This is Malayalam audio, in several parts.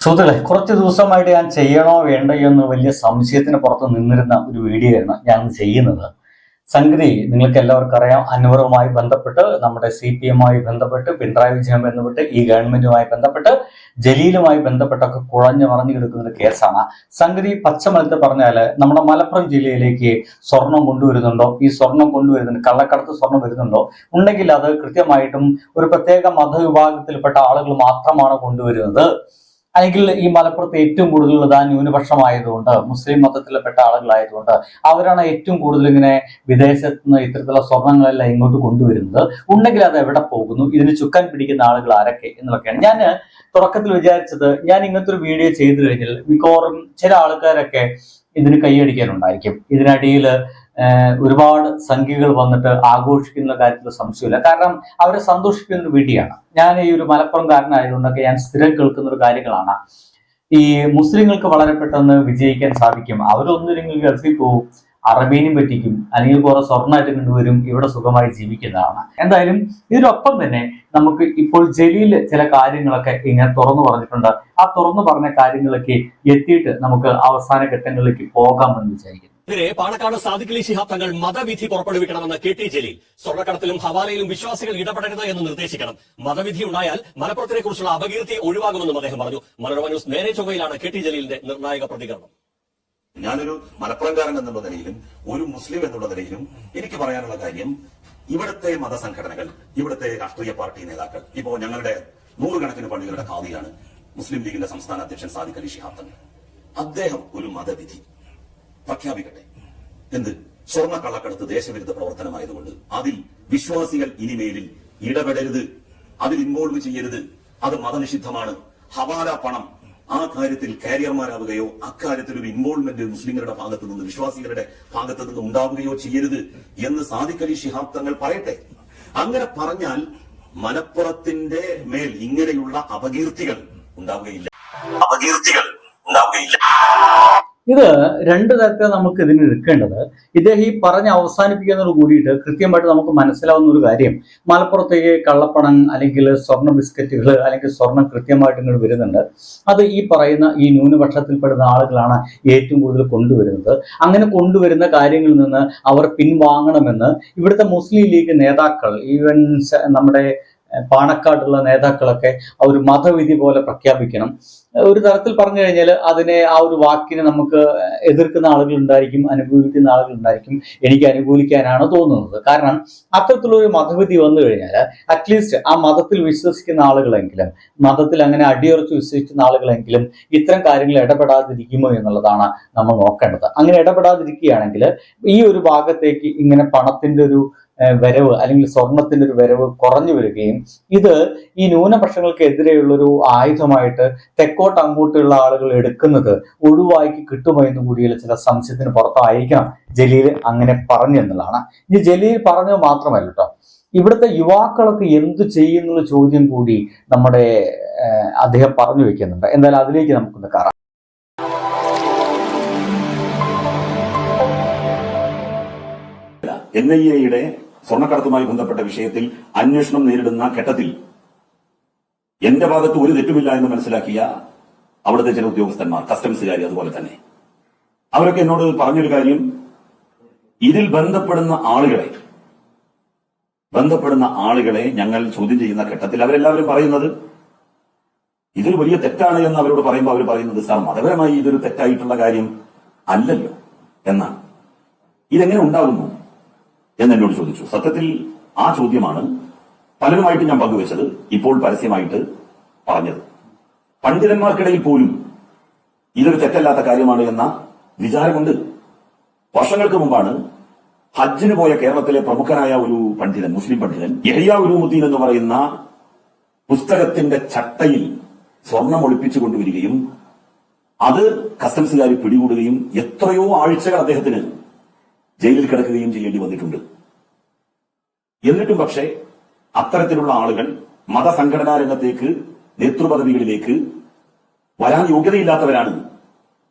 സുഹൃത്തുക്കളെ കുറച്ച് ദിവസമായിട്ട് ഞാൻ ചെയ്യണോ വേണ്ടയോ എന്ന് വലിയ സംശയത്തിന് പുറത്ത് നിന്നിരുന്ന ഒരു വീഡിയോ ആണ് ഞാൻ ചെയ്യുന്നത്. സംഗതി നിങ്ങൾക്ക് എല്ലാവർക്കും അറിയാം. അൻവറുമായി ബന്ധപ്പെട്ട് നമ്മുടെ സി പി എമ്മുമായി ബന്ധപ്പെട്ട് പിണറായി വിജയൻ ബന്ധപ്പെട്ട് ഈ ഗവൺമെന്റുമായി ബന്ധപ്പെട്ട് ജലീലുമായി ബന്ധപ്പെട്ടൊക്കെ കുഴഞ്ഞു മറഞ്ഞു കിടക്കുന്ന ഒരു കേസാണ്. സംഗതി പച്ചമലത്ത് പറഞ്ഞാൽ നമ്മുടെ മലപ്പുറം ജില്ലയിലേക്ക് സ്വർണം കൊണ്ടുവരുന്നുണ്ടോ? ഈ സ്വർണം കൊണ്ടുവരുന്നുണ്ട് കള്ളക്കടത്ത് സ്വർണം വരുന്നുണ്ടോ? ഉണ്ടെങ്കിൽ അത് കൃത്യമായിട്ടും ഒരു പ്രത്യേക മതവിഭാഗത്തിൽപ്പെട്ട ആളുകൾ മാത്രമാണ് കൊണ്ടുവരുന്നത്. അല്ലെങ്കിൽ ഈ മലപ്പുറത്ത് ഏറ്റവും കൂടുതൽ ആ ന്യൂനപക്ഷമായതുകൊണ്ട് മുസ്ലിം മതത്തിൽപ്പെട്ട ആളുകളായതുകൊണ്ട് അവരാണ് ഏറ്റവും കൂടുതൽ ഇങ്ങനെ വിദേശത്ത് നിന്ന് ഇത്തരത്തിലുള്ള സ്വർണങ്ങളെല്ലാം ഇങ്ങോട്ട് കൊണ്ടുവരുന്നത്. ഉണ്ടെങ്കിൽ അത് എവിടെ പോകുന്നു? ഇതിന് ചുക്കാൻ പിടിക്കുന്ന ആളുകൾ ആരൊക്കെ എന്നൊക്കെയാണ് ഞാൻ തുടക്കത്തിൽ വിചാരിച്ചത് ഞാൻ ഇങ്ങനത്തെ ഒരു വീഡിയോ ചെയ്തു കഴിഞ്ഞാൽ മിക്കവാറും ചില ആൾക്കാരൊക്കെ ഇതിന് കൈയടിക്കാനുണ്ടായിരിക്കും. ഇതിനടിയിൽ ഒരുപാട് സംഖ്യകൾ വന്നിട്ട് ആഘോഷിക്കുന്ന കാര്യത്തിൽ സംശയമില്ല. കാരണം അവരെ സന്തോഷിക്കുന്ന ഒരു വീഡിയാണ് ഞാൻ ഈ ഒരു മലപ്പുറം കാരനായതുകൊണ്ടൊക്കെ ഞാൻ സ്ഥിരം കേൾക്കുന്ന ഒരു കാര്യങ്ങളാണ്. ഈ മുസ്ലിങ്ങൾക്ക് വളരെ പെട്ടെന്ന് വിജയിക്കാൻ സാധിക്കും. അവരൊന്നില്ലെങ്കിൽ ഗൾഫിൽ പോവും അറബീനും പറ്റിക്കും അല്ലെങ്കിൽ കുറെ സ്വർണമായിട്ട് കൊണ്ടുവരും ഇവിടെ സുഖമായി ജീവിക്കുന്നതാണ്. എന്തായാലും ഇതിനൊപ്പം തന്നെ നമുക്ക് ഇപ്പോൾ ജലീൽ ചില കാര്യങ്ങളൊക്കെ ഇങ്ങനെ തുറന്നു പറഞ്ഞിട്ടുണ്ട്. ആ തുറന്നു പറഞ്ഞ കാര്യങ്ങളൊക്കെ എത്തിയിട്ട് നമുക്ക് അവസാന ഘട്ടങ്ങളിലേക്ക് പോകാമെന്ന് വിചാരിക്കുന്നു. ഇതിനെ പാണക്കാട് സാദിഖലി ശിഹാബ് തങ്ങൾ മതവിധി പുറപ്പെടുവിക്കണമെന്ന് കെ ടി ജലീൽ സ്വർണക്കടത്തിലും ഹവാലയിലും വിശ്വാസികൾ ഇടപെടരുത് എന്ന് നിർദ്ദേശിക്കണം. മതവിധി ഉണ്ടായാൽ മലപ്പുറത്തിനെ കുറിച്ചുള്ള അപകീർത്തി ഒഴിവാകുമെന്നും അദ്ദേഹം പറഞ്ഞു. മനോരമ ന്യൂസ് നേരെ ചൊവ്വയിലാണ് കെ ടി ജലീലിന്റെ നിർണായക പ്രതികരണം. ഞാനൊരു മലപ്പുറംകാരൻ എന്നുള്ള നിലയിലും ഒരു മുസ്ലിം എന്നുള്ള നിലയിലും എനിക്ക് പറയാനുള്ള കാര്യം ഇവിടുത്തെ മതസംഘടനകൾ ഇവിടുത്തെ രാഷ്ട്രീയ പാർട്ടി നേതാക്കൾ ഇപ്പോ ഞങ്ങളുടെ നൂറുകണക്കിന് പള്ളികളുടെ ഖാദിയാണ് മുസ്ലിം ലീഗിന്റെ സംസ്ഥാന അധ്യക്ഷൻ സാദിഖ് അലി ഷിഹാബ് തങ്ങൾ. അദ്ദേഹം ഒരു മതവിധി. പ്രഖ്യാപിക്കട്ടെ. എന്ത്? സ്വർണ കള്ളക്കടത്ത് ദേശവിരുദ്ധ പ്രവർത്തനമായതുകൊണ്ട് അതിൽ വിശ്വാസികൾ ഇനിമേലിൽ ഇടപെടരുത്. അതിൽ ഇൻവോൾവ് ചെയ്യരുത്. അത് മതനിഷിദ്ധമാണ്. ഹവാല പണം. ആ കാര്യത്തിൽ കാരിയർമാരാവുകയോ അക്കാര്യത്തിൽ ഒരു ഇൻവോൾവ്മെന്റ് മുസ്ലിങ്ങളുടെ ഭാഗത്തു നിന്ന് വിശ്വാസികളുടെ ഭാഗത്തു നിന്ന് ഉണ്ടാവുകയോ ചെയ്യരുത് എന്ന് സാധിക്കലി ശിഹാബ് തങ്ങൾ പറയട്ടെ. അങ്ങനെ പറഞ്ഞാൽ മലപ്പുറത്തിന്റെ മേൽ ഇങ്ങനെയുള്ള അപകീർത്തികൾ ഉണ്ടാവുകയില്ല. അപകീർത്തികൾ ഉണ്ടാവുകയില്ല. ഇത് രണ്ട് തരത്തിൽ നമുക്ക് ഇതിന് എടുക്കേണ്ടത്. ഇദ്ദേഹം ഈ പറഞ്ഞ് അവസാനിപ്പിക്കുന്നതോട് കൂടിയിട്ട് കൃത്യമായിട്ട് നമുക്ക് മനസ്സിലാവുന്ന ഒരു കാര്യം. മലപ്പുറത്തേക്ക് കള്ളപ്പണം അല്ലെങ്കിൽ സ്വർണ ബിസ്ക്കറ്റുകൾ അല്ലെങ്കിൽ സ്വർണം കൃത്യമായിട്ട് ഇങ്ങോട്ട് വരുന്നുണ്ട്. അത് ഈ പറയുന്ന ഈ ന്യൂനപക്ഷത്തിൽപ്പെടുന്ന ആളുകളാണ് ഏറ്റവും കൂടുതൽ കൊണ്ടുവരുന്നത്. അങ്ങനെ കൊണ്ടുവരുന്ന കാര്യങ്ങളിൽ നിന്ന് അവർ പിൻവാങ്ങണമെന്ന് ഇവിടുത്തെ മുസ്ലിം ലീഗ് നേതാക്കൾ ഈവൻ നമ്മുടെ പാണക്കാട്ടുള്ള നേതാക്കളൊക്കെ അവർ മതവിധി പോലെ പ്രഖ്യാപിക്കണം. ഒരു തരത്തിൽ പറഞ്ഞു കഴിഞ്ഞാൽ അതിനെ ആ ഒരു വാക്കിനെ നമുക്ക് എതിർക്കുന്ന ആളുകൾ ഉണ്ടായിരിക്കും അനുകൂലിക്കുന്ന ആളുകൾ ഉണ്ടായിരിക്കും എനിക്ക് അനുകൂലിക്കാനാണ് തോന്നുന്നത്. കാരണം അത്തരത്തിലൊരു മതവിധി വന്നു കഴിഞ്ഞാൽ അറ്റ്ലീസ്റ്റ് ആ മതത്തിൽ വിശ്വസിക്കുന്ന ആളുകളെങ്കിലും മതത്തിൽ അങ്ങനെ അടിയുറച്ച് വിശ്വസിക്കുന്ന ആളുകളെങ്കിലും ഇത്തരം കാര്യങ്ങൾ ഇടപെടാതിരിക്കുമോ എന്നുള്ളതാണ് നമ്മൾ നോക്കേണ്ടത്. അങ്ങനെ ഇടപെടാതിരിക്കുകയാണെങ്കിൽ ഈ ഒരു ഭാഗത്തേക്ക് ഇങ്ങനെ പണത്തിന്റെ ഒരു വരവ് അല്ലെങ്കിൽ സ്വർണത്തിന്റെ ഒരു വരവ് കുറഞ്ഞു വരികയും ഇത് ഈ ന്യൂനപക്ഷങ്ങൾക്കെതിരെയുള്ള ഒരു ആയുധമായിട്ട് തെക്കോട്ട് അങ്ങോട്ടുള്ള ആളുകൾ എടുക്കുന്നത് ഒഴിവാക്കി കിട്ടുമോ എന്ന് കൂടിയുള്ള ചില സംശയത്തിന് പുറത്തായിരിക്കണം ജലീൽ അങ്ങനെ പറഞ്ഞു എന്നുള്ളതാണ്. ഇനി ജലീൽ പറഞ്ഞത് മാത്രമല്ല കേട്ടോ. ഇവിടുത്തെ യുവാക്കളൊക്കെ എന്തു ചെയ്യുന്നുള്ള ചോദ്യം കൂടി നമ്മുടെ അദ്ദേഹം പറഞ്ഞു വെക്കുന്നുണ്ട്. എന്തായാലും അതിലേക്ക് നമുക്കൊന്ന് കയറാം. എൻ ഐ എയുടെ സ്വർണക്കടത്തുമായി ബന്ധപ്പെട്ട വിഷയത്തിൽ അന്വേഷണം നേരിടുന്ന ഘട്ടത്തിൽ എന്റെ ഭാഗത്ത് ഒരു തെറ്റുമില്ല എന്ന് മനസ്സിലാക്കിയ അവിടുത്തെ ചില ഉദ്യോഗസ്ഥന്മാർ കസ്റ്റംസുകാർ അതുപോലെ തന്നെ. അവരൊക്കെ എന്നോട് പറഞ്ഞൊരു കാര്യം ഇതിൽ ബന്ധപ്പെടുന്ന ആളുകളെ ബന്ധപ്പെടുന്ന ആളുകളെ ഞങ്ങൾ ചോദ്യം ചെയ്യുന്ന ഘട്ടത്തിൽ അവരെല്ലാവരും പറയുന്നത് ഇതൊരു വലിയ തെറ്റാണ് എന്ന് അവരോട് പറയുമ്പോൾ അവർ പറയുന്നത് സാർ മതപരമായി ഇതൊരു തെറ്റായിട്ടുള്ള കാര്യം അല്ലല്ലോ എന്നാണ്. ഇതെങ്ങനെ ഉണ്ടാകുന്നു? എന്ന് എന്നോട് ചോദിച്ചു. സത്യത്തിൽ ആ ചോദ്യമാണ് പലരുമായിട്ട് ഞാൻ പങ്കുവച്ചത് ഇപ്പോൾ പരസ്യമായിട്ട് പറഞ്ഞത്. പണ്ഡിതന്മാർക്കിടയിൽ പോലും ഇതൊരു തെറ്റല്ലാത്ത കാര്യമാണ് എന്ന വിചാരമുണ്ട്. വർഷങ്ങൾക്ക് മുമ്പാണ് ഹജ്ജിന് പോയ കേരളത്തിലെ പ്രമുഖനായ ഒരു പണ്ഡിതൻ മുസ്ലിം പണ്ഡിതൻ യഹിയ ഉരുമുദ്ദീൻ എന്ന് പറയുന്ന പുസ്തകത്തിന്റെ ചട്ടയിൽ സ്വർണം ഒളിപ്പിച്ചു കൊണ്ടുവരികയും അത് കസ്റ്റംസുകാർ പിടികൂടുകയും എത്രയോ ആഴ്ചകൾ അദ്ദേഹത്തിന് ജയിലിൽ കിടക്കുകയും ചെയ്യേണ്ടി വന്നിട്ടുണ്ട്. എന്നിട്ടും പക്ഷേ അത്തരത്തിലുള്ള ആളുകൾ മതസംഘടനാ രംഗത്തേക്ക് നേതൃപദവികളിലേക്ക് വരാൻ യോഗ്യതയില്ലാത്തവരാണ്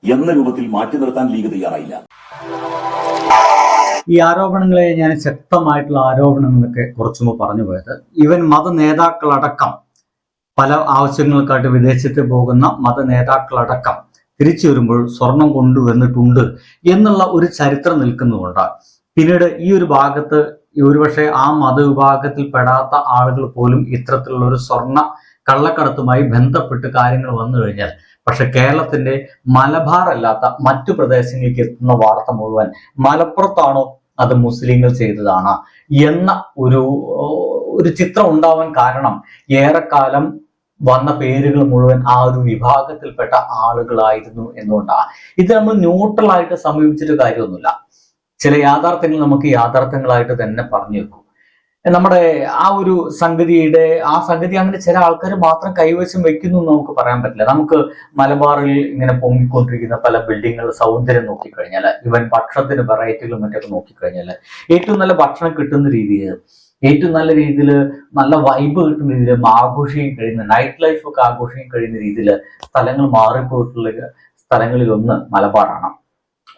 എന്ന രൂപത്തിൽ മാറ്റി നിർത്താൻ ലീഗ് തയ്യാറായില്ല. ഈ ആരോപണങ്ങളെ ഞാൻ ശക്തമായിട്ടുള്ള ആരോപണങ്ങളൊക്കെ കുറച്ചു മുമ്പ് പറഞ്ഞു പോയത്. ഇവൻ മത നേതാക്കളടക്കം പല ആവശ്യങ്ങൾക്കായിട്ട് വിദേശത്ത് പോകുന്ന മത നേതാക്കളടക്കം തിരിച്ചു വരുമ്പോൾ സ്വർണം കൊണ്ടുവന്നിട്ടുണ്ട് എന്നുള്ള ഒരു ചരിത്രം നിൽക്കുന്നതുകൊണ്ട്. പിന്നീട് ഈ ഒരു ഭാഗത്ത് ഒരുപക്ഷെ ആ മതവിഭാഗത്തിൽ പെടാത്ത ആളുകൾ പോലും ഇത്തരത്തിലുള്ള ഒരു സ്വർണ കള്ളക്കടത്തുമായി ബന്ധപ്പെട്ട് കാര്യങ്ങൾ വന്നു കഴിഞ്ഞാൽ പക്ഷെ കേരളത്തിന്റെ മലബാർ അല്ലാത്ത മറ്റു പ്രദേശങ്ങളിലേക്ക് എത്തുന്ന വാർത്ത മുഴുവൻ മലപ്പുറത്താണോ അത് മുസ്ലിങ്ങൾ ചെയ്തതാണ് എന്ന ഒരു ഒരു ചിത്രം ഉണ്ടാവാൻ കാരണം ഏറെക്കാലം വന്ന പേരുകൾ മുഴുവൻ ആ ഒരു വിഭാഗത്തിൽപ്പെട്ട ആളുകളായിരുന്നു എന്നുകൊണ്ടാണ് ഇത് നമ്മൾ ന്യൂട്രൽ ആയിട്ട് സമീപിച്ചിട്ട് കാര്യമൊന്നുമില്ല. ചില യാഥാർത്ഥ്യങ്ങൾ നമുക്ക് യാഥാർത്ഥ്യങ്ങളായിട്ട് തന്നെ പറഞ്ഞു വെക്കും. നമ്മുടെ ആ ഒരു സംഗതിയുടെ ആ സംഗതി അങ്ങനെ ചില ആൾക്കാർ മാത്രം കൈവശം വെക്കുന്നു എന്ന് നമുക്ക് പറയാൻ പറ്റില്ല. നമുക്ക് മലബാറിൽ ഇങ്ങനെ പൊങ്ങിക്കൊണ്ടിരിക്കുന്ന പല ബിൽഡിങ്ങുകളുടെ സൗന്ദര്യം നോക്കിക്കഴിഞ്ഞാൽ ഇവൻ ഭക്ഷണത്തിന് വെറൈറ്റികളും മറ്റൊക്കെ നോക്കിക്കഴിഞ്ഞാൽ ഏറ്റവും നല്ല ഭക്ഷണം കിട്ടുന്ന രീതിയിൽ ഏറ്റവും നല്ല രീതിയിൽ നല്ല വൈബ് കിട്ടുന്ന രീതിയിൽ ആഘോഷിക്കാൻ കഴിയുന്ന നൈറ്റ് ലൈഫ് ഒക്കെ ആഘോഷിക്കാൻ കഴിയുന്ന രീതിയിൽ സ്ഥലങ്ങൾ മാറിപ്പോയിട്ടുള്ള സ്ഥലങ്ങളിൽ ഒന്ന് മലബാറാണ്.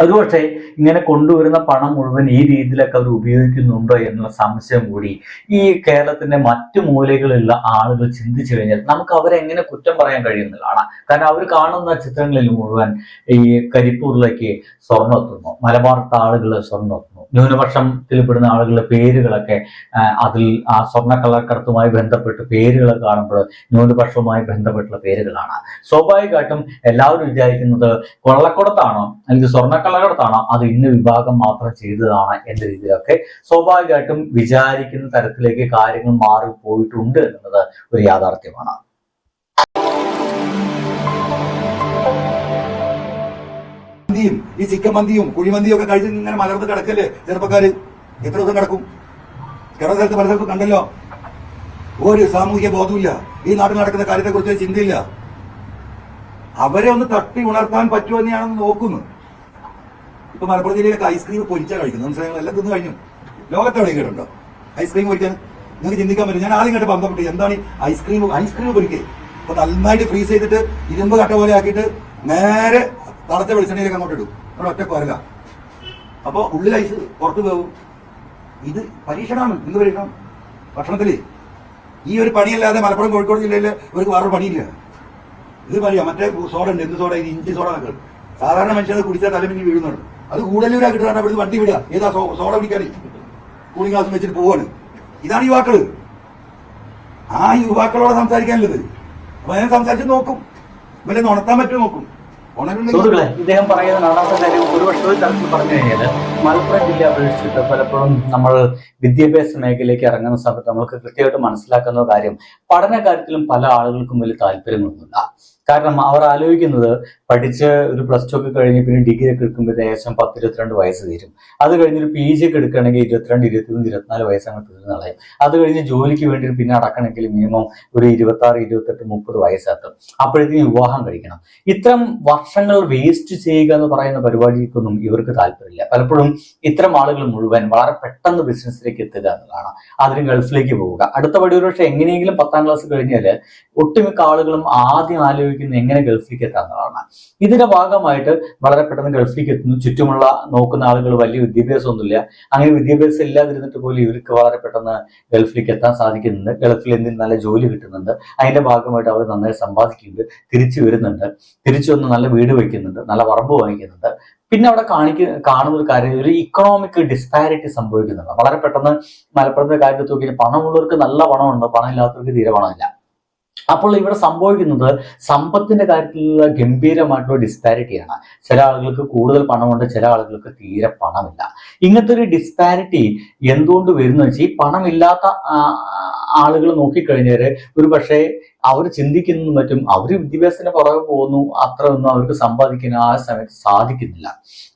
ഒരുപക്ഷെ ഇങ്ങനെ കൊണ്ടുവരുന്ന പണം മുഴുവൻ ഈ രീതിയിലൊക്കെ അവർ ഉപയോഗിക്കുന്നുണ്ടോ എന്നുള്ള സംശയം കൂടി ഈ കേരളത്തിന്റെ മറ്റു മൂലകളിലുള്ള ആളുകൾ ചിന്തിച്ചു കഴിഞ്ഞാൽ നമുക്ക് അവരെ എങ്ങനെ കുറ്റം പറയാൻ കഴിയുന്നതാണ് കാരണം അവർ കാണുന്ന ചിത്രങ്ങളിൽ മുഴുവൻ ഈ കരിപ്പൂരിലേക്ക് സ്വർണം എത്തുന്നു. മലബാർത്തെ ആളുകൾ സ്വർണം എത്തുന്നു. ന്യൂനപക്ഷത്തിൽപ്പെടുന്ന ആളുകളുടെ പേരുകളൊക്കെ അതിൽ ആ സ്വർണ കളക്കടത്തുമായി ബന്ധപ്പെട്ട് പേരുകൾ കാണുമ്പോൾ ന്യൂനപക്ഷവുമായി ബന്ധപ്പെട്ടുള്ള പേരുകളാണ്. സ്വാഭാവികമായിട്ടും എല്ലാവരും വിചാരിക്കുന്നത് കൊള്ളക്കുടത്താണോ? അല്ലെങ്കിൽ സ്വർണക്കള്ളക്കടത്താണോ അത് ഇന്ന വിഭാഗം മാത്രം ചെയ്തതാണ് എന്ന രീതിയിലൊക്കെ സ്വാഭാവികമായിട്ടും വിചാരിക്കുന്ന തരത്തിലേക്ക് കാര്യങ്ങൾ മാറിപ്പോയിട്ടുണ്ട് എന്നുള്ളത് ഒരു യാഥാർത്ഥ്യമാണ്. മന്തിയും ഈ ചിക്കൻ മന്തിയും കുഴിമന്തിയും ഒക്കെ കഴിച്ച് ഇങ്ങനെ മലർന്ന് കിടക്കല്ലേ ചെറുപ്പക്കാര് എത്ര ദിവസം കിടക്കും? കിടന്ന സ്ഥലത്ത് പല സ്ഥലത്തും കണ്ടല്ലോ. ഒരു സാമൂഹിക ബോധമില്ല ഈ നാട്ടിൽ നടക്കുന്ന കാര്യത്തെ കുറിച്ച് ചിന്തയില്ല. അവരെ ഒന്ന് തട്ടി ഉണർത്താൻ പറ്റുമോ നോക്കുന്നത് നോക്കുന്നു. ഇപ്പൊ മലപ്പുറം ജില്ലയിലൊക്കെ ഐസ്ക്രീം പൊരിച്ചാ കഴിക്കുന്നു മനസ്സിലായോ? തിന്നു കഴിഞ്ഞു. ലോകത്തെവിടെ കേട്ടുണ്ടോ ഐസ്ക്രീം പൊരിക്കാൻ നിങ്ങൾക്ക് ചിന്തിക്കാൻ പറ്റും. ഞാൻ ആദ്യം കേട്ട് ബന്ധപ്പെട്ടു എന്താണ് ഐസ്ക്രീം ഐസ്ക്രീം പൊരിക്കേ അപ്പൊ നന്നായിട്ട് ഫ്രീസ് ചെയ്തിട്ട് ഇരുമ്പ് കട്ട പോലെ ആക്കിയിട്ട് നേരെ തളച്ച വെളിച്ചെണ്ണയിലേക്ക് അങ്ങോട്ട് ഇടും. അവിടെ ഒറ്റ കൊരല. അപ്പൊ ഉള്ളിൽ ഐസ് പുറത്തു പോകും ഇത് പരീക്ഷണമാണ്. എന്ത് പരീക്ഷണം? ഭക്ഷണത്തിൽ. ഈ ഒരു പണിയല്ലാതെ മലപ്പുറം കോഴിക്കോട് ജില്ലയിൽ ഇവർക്ക് വേറൊരു പണിയില്ല. ഇത് പറയാം. മറ്റേ സോഡ ഉണ്ട്. എന്ത് സോഡ? ഇത് ഇഞ്ചി സോഡ സാധാരണ മനുഷ്യർ കുടിച്ചാൽ തലമിനി വീഴുന്നുണ്ട്. അത് കൂടുതലൂരാ കിട്ടാണ് അവിടെ വണ്ടി വിടുക. ഏതാ സോള പിടിക്കാറി കൂളിംഗ് ഗ്ലാസ് വെച്ചിട്ട് പോവാണ്. ഇതാണ് യുവാക്കൾ. ആ യുവാക്കളോട് സംസാരിക്കാനുള്ളത്. അപ്പൊ ഞാൻ സംസാരിച്ച് നോക്കും. ഇവരെ ഉണർത്താൻ പറ്റുമോ നോക്കും. ഇദ്ദേഹം മലപ്പുറം ജില്ല അപേക്ഷിച്ചിട്ട് പലപ്പോഴും നമ്മൾ വിദ്യാഭ്യാസ മേഖലയിലേക്ക് ഇറങ്ങുന്ന സമയത്ത് നമുക്ക് കൃത്യമായിട്ട് മനസ്സിലാക്കുന്ന കാര്യം പഠന കാര്യത്തിലും പല ആളുകൾക്കും വലിയ താല്പര്യമൊന്നുമില്ല കാരണം അവർ ആലോചിക്കുന്നത് പഠിച്ച് ഒരു പ്ലസ് ടു ഒക്കെ കഴിഞ്ഞ് പിന്നെ ഡിഗ്രി ഒക്കെ എടുക്കുമ്പോൾ ഏകദേശം പത്ത് ഇരുപത്തിരണ്ട് വയസ്സ് തീരും. അത് കഴിഞ്ഞ് ഒരു പി ജി ഒക്കെ എടുക്കുകയാണെങ്കിൽ ഇരുപത്തിരണ്ട് ഇരുപത്തിമൂന്ന് ഇരുപത്തിനാല് വയസ്സ് അങ്ങ് കളയും അത് കഴിഞ്ഞ് ജോലിക്ക് വേണ്ടി പിന്നെ അടക്കണമെങ്കിൽ മിനിമം ഒരു ഇരുപത്തി ആറ് ഇരുപത്തെട്ട് മുപ്പത് വയസ്സെത്തും അപ്പോഴത്തേക്കും വിവാഹം കഴിക്കണം. ഇത്തരം വർഷങ്ങൾ വേസ്റ്റ് ചെയ്യുക എന്ന് പറയുന്ന പരിപാടിക്കൊന്നും ഇവർക്ക് താല്പര്യമില്ല. പലപ്പോഴും ഇത്തരം ആളുകൾ മുഴുവൻ വളരെ പെട്ടെന്ന് ബിസിനസ്സിലേക്ക് എത്തുക എന്നുള്ളതാണ്. അതിന് ഗൾഫിലേക്ക് പോവുക. അടുത്ത പടി ഒരു പക്ഷേ എങ്ങനെയെങ്കിലും പത്താം ക്ലാസ് കഴിഞ്ഞാൽ ഒട്ടുമിക്ക ആളുകളും ആദ്യം ആലോചിക്കുന്നത് എങ്ങനെ ഗൾഫിലേക്ക് എത്താം എന്നുള്ളതാണ് ഇതിന്റെ ഭാഗമായിട്ട് വളരെ പെട്ടെന്ന് ഗൾഫിലേക്ക് എത്തുന്നു. ചുറ്റുമുള്ള നോക്കുന്ന ആളുകൾ വലിയ വിദ്യാഭ്യാസമൊന്നുമില്ല. അങ്ങനെ വിദ്യാഭ്യാസം ഇല്ലാതിരുന്നിട്ട് പോലും ഇവർക്ക് വളരെ പെട്ടെന്ന് ഗൾഫിലേക്ക് എത്താൻ സാധിക്കുന്നുണ്ട്. ഗൾഫിൽ എന്തിനും നല്ല ജോലി കിട്ടുന്നുണ്ട്. അതിന്റെ ഭാഗമായിട്ട് അവർ നന്നായി സമ്പാദിക്കുന്നുണ്ട്. തിരിച്ചു വരുന്നുണ്ട്. തിരിച്ചു വന്ന് നല്ല വീട് വയ്ക്കുന്നുണ്ട്. നല്ല പറമ്പ് വാങ്ങിക്കുന്നുണ്ട്. പിന്നെ അവിടെ കാണിക്ക കാണുന്ന ഒരു കാര്യം ഒരു ഇക്കണോമിക് ഡിസ്പാരിറ്റി സംഭവിക്കുന്നുണ്ട്. വളരെ പെട്ടെന്ന് മലപ്പുറത്തെ കാര്യത്തിൽ നോക്കി പണമുള്ളവർക്ക് നല്ല പണമുണ്ട്. പണമില്ലാത്തവർക്ക് തീരെ പണമില്ല. അപ്പോൾ ഇവിടെ സംഭവിക്കുന്നത് സമ്പത്തിന്റെ കാര്യത്തിലുള്ള ഗംഭീരമായിട്ടുള്ള ഡിസ്പാരിറ്റിയാണ് ചില ആളുകൾക്ക് കൂടുതൽ പണമുണ്ട് ചില ആളുകൾക്ക് തീരെ പണമില്ല. ഇങ്ങനത്തെ ഒരു ഡിസ്പാരിറ്റി എന്തുകൊണ്ട് വരുന്നു വെച്ചാൽ ഈ പണമില്ലാത്ത ആളുകൾ നോക്കിക്കഴിഞ്ഞാൽ ഒരു പക്ഷേ അവർ ചിന്തിക്കുന്നതും മറ്റും അവർ വിദ്യാഭ്യാസത്തിന് പുറകെ പോകുന്നു അത്ര ഒന്നും അവർക്ക് സമ്പാദിക്കാൻ ആ സമയത്ത് സാധിക്കുന്നില്ല.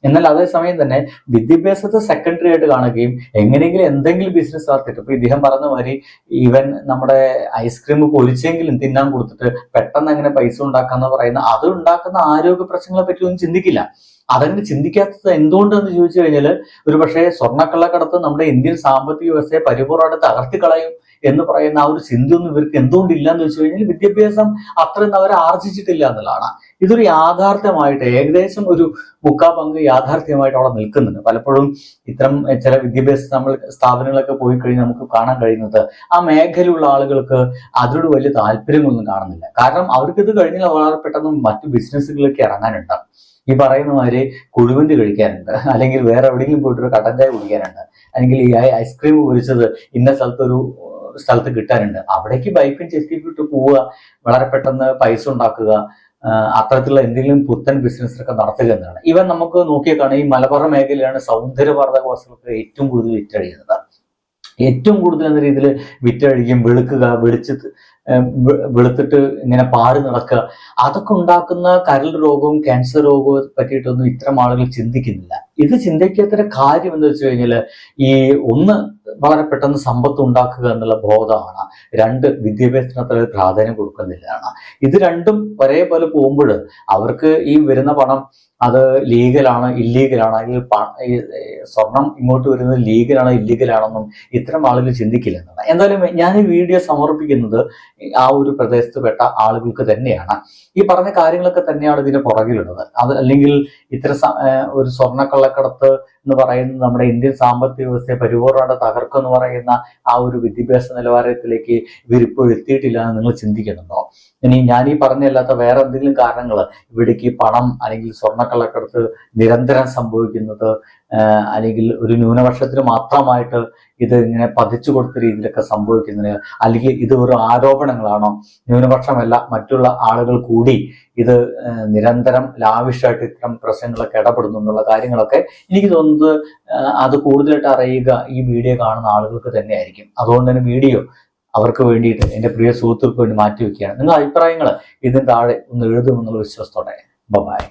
എന്നാൽ അതേസമയം തന്നെ വിദ്യാഭ്യാസത്തെ സെക്കൻഡറി ആയിട്ട് കാണുകയും എങ്ങനെയെങ്കിലും എന്തെങ്കിലും ബിസിനസ് നടത്തിയിട്ട് ഇപ്പൊ ഇദ്ദേഹം പറഞ്ഞ മാതിരി ഈവൻ നമ്മുടെ ഐസ്ക്രീം പൊലിച്ചെങ്കിലും തിന്നാൻ കൊടുത്തിട്ട് പെട്ടെന്ന് അങ്ങനെ പൈസ ഉണ്ടാക്കാന്ന് പറയുന്ന അത് ഉണ്ടാക്കുന്ന ആരോഗ്യ പ്രശ്നങ്ങളെ പറ്റി ഒന്നും ചിന്തിക്കില്ല. അതങ്ങനെ ചിന്തിക്കാത്തത് എന്തുകൊണ്ടെന്ന് ചോദിച്ചു കഴിഞ്ഞാൽ ഒരു പക്ഷേ സ്വർണക്കള്ളക്കടത്ത് നമ്മുടെ ഇന്ത്യൻ സാമ്പത്തിക വ്യവസ്ഥയെ പരിപൂർണമായിട്ട് തകർത്തി കളയും എന്ന് പറയുന്ന ആ ഒരു ചിന്തയൊന്നും ഇവർക്ക് എന്തുകൊണ്ടില്ല എന്ന് വെച്ച് കഴിഞ്ഞാൽ വിദ്യാഭ്യാസം അത്രയും അവർ ആർജിച്ചിട്ടില്ല എന്നുള്ളതാണ്. ഇതൊരു യാഥാർത്ഥ്യമായിട്ട് ഏകദേശം ഒരു മുക്കാ പങ്ക് യാഥാർത്ഥ്യമായിട്ട് അവിടെ നിൽക്കുന്നുണ്ട്. പലപ്പോഴും ഇത്തരം ചില വിദ്യാഭ്യാസ നമ്മൾ സ്ഥാപനങ്ങളൊക്കെ പോയി കഴിഞ്ഞാൽ നമുക്ക് കാണാൻ കഴിയുന്നത് ആ മേഖലയിലുള്ള ആളുകൾക്ക് അതിനോട് വലിയ താല്പര്യമൊന്നും കാണുന്നില്ല. കാരണം അവർക്ക് കഴിഞ്ഞാൽ വളരെ പെട്ടെന്ന് മറ്റു ബിസിനസ്സുകളിലേക്ക് ഇറങ്ങാനുണ്ട്. ഈ പറയുന്ന മാതിരി കുഴിമന്തി കഴിക്കാനുണ്ട്. അല്ലെങ്കിൽ വേറെ എവിടെയെങ്കിലും പോയിട്ട് ഒരു ചായ കുടിക്കാനുണ്ട്. അല്ലെങ്കിൽ ഈ ഐസ്ക്രീം പൊരിച്ചത് ഇന്ന സ്ഥലത്തൊരു സ്ഥലത്ത് കിട്ടാനുണ്ട്. അവിടേക്ക് ബൈക്കിൽ ചെത്തിയിട്ട് പോവുക വളരെ പെട്ടെന്ന് പൈസ ഉണ്ടാക്കുക അത്തരത്തിലുള്ള എന്തെങ്കിലും പുത്തൻ ബിസിനസ്സൊക്കെ നടത്തുക എന്നാണ് ഇവൻ നമുക്ക് നോക്കിയാൽ കാണാം ഈ മലബാർ മേഖലയിലാണ് സൗന്ദര്യവർദ്ധക വസ്തുക്കൾ ഏറ്റവും കൂടുതൽ വിറ്റഴിയുന്നത്. ഏറ്റവും കൂടുതൽ എന്ന രീതിയിൽ വിറ്റഴിക്കും വെളുക്കുക വെളിച്ച് ഏഹ് വെ- വെളുത്തിട്ട് ഇങ്ങനെ പാറി നടക്കുക. അതൊക്കെ ഉണ്ടാക്കുന്ന കരൽ രോഗവും ക്യാൻസർ രോഗവും പറ്റിയിട്ടൊന്നും ഇത്തരം ആളുകൾ ചിന്തിക്കുന്നില്ല. ഇത് ചിന്തിക്കാത്തൊരു കാര്യം എന്ന് വെച്ച് കഴിഞ്ഞാൽ ഈ ഒന്ന് വളരെ പെട്ടെന്ന് സമ്പത്ത് ഉണ്ടാക്കുക എന്നുള്ള ബോധമാണ്. രണ്ട് വിദ്യാഭ്യാസത്തിന് അത്ര പ്രാധാന്യം കൊടുക്കുന്നില്ലാണ് ഇത് രണ്ടും ഒരേപോലെ പോകുമ്പോൾ അവർക്ക് ഈ വരുന്ന പണം അത് ലീഗലാണ് ഇല്ലീഗലാണ് അല്ലെങ്കിൽ സ്വർണം ഇങ്ങോട്ട് വരുന്നത് ലീഗലാണ് ഇല്ലീഗലാണെന്നും ഇത്തരം ആളുകൾ ചിന്തിക്കില്ല എന്നാണ്. എന്തായാലും ഞാൻ ഈ വീഡിയോ സമർപ്പിക്കുന്നത് ആ ഒരു പ്രദേശത്ത് പെട്ട ആളുകൾക്ക് തന്നെയാണ്. ഈ പറഞ്ഞ കാര്യങ്ങളൊക്കെ തന്നെയാണ് ഇതിന് പുറകിലുള്ളത്. അത് അല്ലെങ്കിൽ ഇത്തരം ഒരു സ്വർണക്കള്ളക്കടത്ത് എന്ന് പറയുന്നത് നമ്മുടെ ഇന്ത്യൻ സാമ്പത്തിക വ്യവസ്ഥയെ പരിപൂർണമായിട്ട് തകർക്കും എന്ന് പറയുന്ന ആ ഒരു വിദ്യാഭ്യാസ നിലവാരത്തിലേക്ക് ഇവരിപ്പോൾ എത്തിയിട്ടില്ല എന്ന് നിങ്ങൾ ചിന്തിക്കുന്നുണ്ടോ? ഇനി ഞാൻ ഈ പറഞ്ഞല്ലാത്ത വേറെ എന്തെങ്കിലും കാരണങ്ങൾ ഇവിടേക്ക് പണം അല്ലെങ്കിൽ സ്വർണക്കള്ളക്കടത്ത് നിരന്തരം സംഭവിക്കുന്നത് അല്ലെങ്കിൽ ഒരു ന്യൂനപക്ഷത്തിന് മാത്രമായിട്ട് ഇത് ഇങ്ങനെ പതിച്ചു കൊടുത്ത രീതിയിലൊക്കെ സംഭവിക്കുന്നത് അല്ലെങ്കിൽ ഇത് ഒരു ആരോപണങ്ങളാണോ? ന്യൂനപക്ഷമല്ല മറ്റുള്ള ആളുകൾ കൂടി ഇത് നിരന്തരം ലാവിഷായിട്ട് ഇത്തരം പ്രശ്നങ്ങളൊക്കെ ഇടപെടുന്നു എന്നുള്ള കാര്യങ്ങളൊക്കെ എനിക്ക് തോന്നുന്നത് അത് കൂടുതലായിട്ട് അറിയുക ഈ വീഡിയോ കാണുന്ന ആളുകൾക്ക് തന്നെയായിരിക്കും. അതുകൊണ്ട് തന്നെ വീഡിയോ അവർക്ക് വേണ്ടിയിട്ട് എന്റെ പ്രിയ സുഹൃത്തുക്കൾക്ക് വേണ്ടി മാറ്റി വെക്കുകയാണ് നിങ്ങളുടെ അഭിപ്രായങ്ങൾ ഇതിന് താഴെ ഒന്ന് എഴുതുമെന്നുള്ള വിശ്വാസത്തോടെ. ബൈ.